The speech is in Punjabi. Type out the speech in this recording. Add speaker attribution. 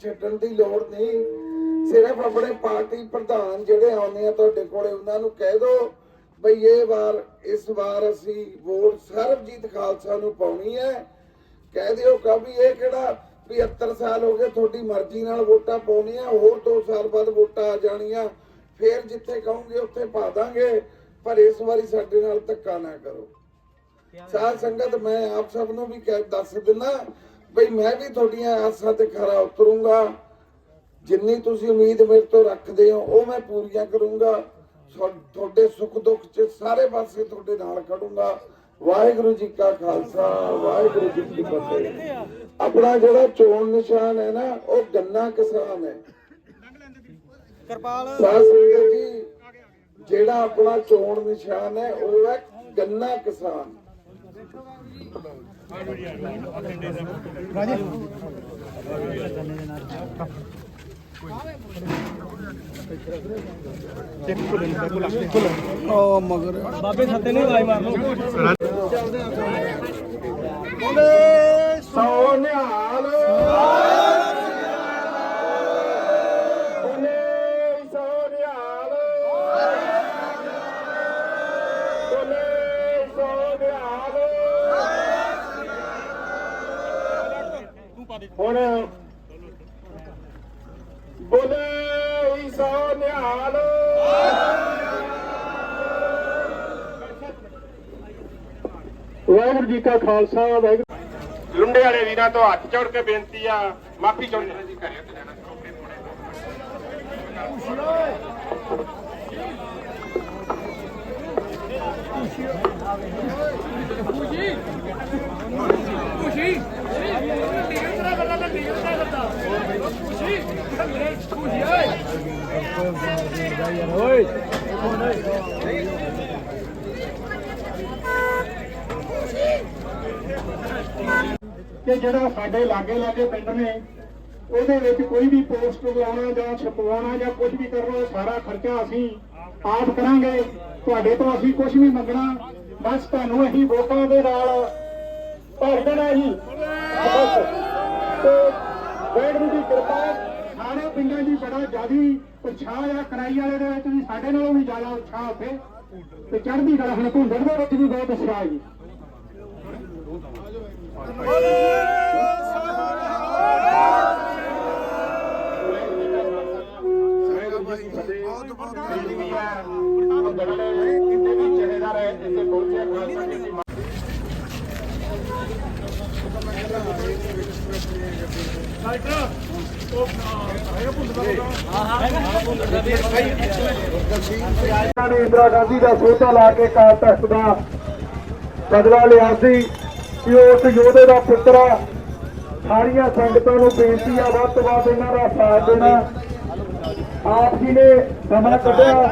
Speaker 1: ਛੱਡਣ ਦੀ ਲੋੜ ਨਹੀਂ। ਸਿਰਫ ਆਪਣੇ ਪਾਰਟੀ ਪ੍ਰਧਾਨ ਜਿਹੜੇ ਆਉਂਦੇ ਆ ਤੁਹਾਡੇ ਕੋਲੇ ਉਹਨਾਂ ਨੂੰ ਕਹਿ ਦਿਓ ਬਈ ਇਹ ਵਾਰ ਇਸ ਵਾਰ ਅਸੀਂ ਵੋਟ ਸਰਬਜੀਤ ਖਾਲਸਾ ਨੂੰ ਪਾਉਣੀ ਹੈ। ਕਹਿ ਦਿਓ ਕਿ ਵੀ ਇਹ ਕਿਹੜਾ 75 ਸਾਲ ਹੋ ਗਏ ਤੁਹਾਡੀ ਮਰਜ਼ੀ ਨਾਲ ਵੋਟਾਂ ਪਾਉਣੀਆਂ ਹੋਰ 2 ਸਾਲ ਬਾਅਦ ਵੋਟਾਂ ਆ ਜਾਣੀਆਂ ਫੇਰ ਜਿੱਥੇ ਕਹੋਗੇ ਉੱਥੇ ਪਾ ਦਾਂਗੇ ਪਰ ਇਸ ਵਾਰੀ ਸਾਡੇ ਨਾਲ ਧੱਕਾ ਨਾ ਕਰੋ। ਸਾਧ ਸੰਗਤ ਮੈਂ ਆਪ ਸਭ ਨੂੰ ਵੀ ਕਹਿ ਦੱਸ ਦਿੰਦਾ ਬਈ ਮੈਂ ਵੀ ਤੁਹਾਡੀਆਂ ਆਸਾਂ ਤੇ ਖਰਾ ਉਤਰੂੰਗਾ। ਜਿੰਨੀ ਤੁਸੀਂ ਉਮੀਦ ਮੇਰੇ ਤੋਂ ਰੱਖਦੇ ਹੋ ਉਹ ਮੈਂ ਪੂਰੀਆਂ ਕਰੂੰਗਾ। ਤੁਹਾ- ਤੁਹਾਡੇ ਸੁੱਖ ਦੁੱਖ 'ਚ ਸਾਰੇ ਪਾਸੇ ਤੁਹਾਡੇ ਨਾਲ ਖੜੂੰਗਾ। ਵਾਹਿਗੁਰੂ ਜੀ ਕਾ ਖਾਲਸਾ ਵਾਹਿਗੁਰੂ ਜੀ ਕੀ ਫਤਿਹ। ਆਪਣਾ ਜਿਹੜਾ ਚੋਣ ਨਿਸ਼ਾਨ ਹੈ ਨਾ ਉਹ ਗੰਨਾ ਕਿਸਾਨ ਹੈ।
Speaker 2: ਕਿਰਪਾਲ।
Speaker 1: ਸਾਧ ਜੀ ਜਿਹੜਾ ਆਪਣਾ ਚੋਣ ਨਿਸ਼ਾਨ ਹੈ ਉਹ ਹੈ ਗੰਨਾ ਕਿਸਾਨ।
Speaker 2: ਉਹ ਮਗਰ ਬਾਬੇ ਸੱਤੇ ਨੇ ਆਵਾਜ਼ ਮਾਰ ਲਓ
Speaker 1: ਸੋ ਹੁਣ ਬੋਲੇ ਸੋ ਨਿਹਾਲ।
Speaker 3: ਵਾਹਿਗੁਰੂ ਜੀ ਕਾ ਖਾਲਸਾ, ਵਾਹਿਗੁਰੂ ਲੁੰਡੇ ਵਾਲੇ ਵੀਰਾਂ ਤੋਂ ਹੱਥ ਜੋੜ ਕੇ ਬੇਨਤੀ ਆ, ਮਾਫੀ ਚਾਹੁੰਦੇ ਜੀ, ਕਰਿਓ। ਤੇ ਜਾਣਾ ਕਿ ਜਿਹੜਾ ਸਾਡੇ ਲਾਗੇ ਲਾਗੇ ਪਿੰਡ ਨੇ, ਉਹਦੇ ਵਿੱਚ ਕੋਈ ਵੀ ਪੋਸਟ ਲਾਉਣਾ ਜਾਂ ਛਪਵਾਉਣਾ ਜਾਂ ਕੁਝ ਵੀ ਕਰਨਾ ਸਾਰਾ ਖਰਚਾ ਅਸੀਂ ਆਪ ਕਰਾਂਗੇ। ਤੁਹਾਡੇ ਤੋਂ ਅਸੀਂ ਕੁਝ ਵੀ ਮੰਗਣਾ, ਬਸ ਤੁਹਾਨੂੰ ਅਸੀਂ ਵੋਟਾਂ ਦੇ ਨਾਲ ਭਰ ਦੇਣਾ ਜੀ ਬਸ ਤੇ ਵਾਹਿਗੁਰੂ ਦੀ ਕਿਰਪਾ ਸਾਰੇ ਪਿੰਡਾਂ ਦੀ ਬੜਾ ਜਿਆਦੀ ਉਤਸ਼ਾਹ ਆ, ਕਰਾਈ ਵਾਲੇ ਦੇ ਵਿੱਚ ਵੀ ਸਾਡੇ ਨਾਲੋਂ ਵੀ ਜ਼ਿਆਦਾ ਉਤਸ਼ਾਹ ਉੱਥੇ। ਤੇ ਚੜ੍ਹਦੀ ਕਲਾ ਹੁਣ ਭੁੰਦੜ ਦੇ ਵਿੱਚ ਵੀ ਬਹੁਤ ਉਤਸ਼ਾਹ ਜੀ। ਬਹੁਤ ਬਹੁਤ ਕਿਤੇ ਵੀ ਚਲੇਦਾ ਰਹੇ ਇੱਥੇ ਪਹੁੰਚਿਆ ਖਾਲਸਾ ਜੀ ਇਹਨਾਂ ਨੇ ਇੰਦਰਾ ਗਾਂਧੀ ਦਾ ਸੋਟਾ ਲਾ ਕੇ ਕਾਲ ਤਖਤ ਦਾ ਬਦਲਾ ਲਿਆ ਸੀ ਕਿ ਉਸ ਯੋਧੇ ਦਾ ਪੁੱਤਰ ਆ ਸਾਰੀਆਂ ਸੰਗਤਾਂ ਨੂੰ ਬੇਨਤੀ ਆ ਵੱਧ ਤੋਂ ਵੱਧ ਇਹਨਾਂ ਦਾ ਸਾਥ ਦੇਣਾ ਆਪ ਜੀ ਨੇ ਸਮਾਂ ਕੱਢਿਆ।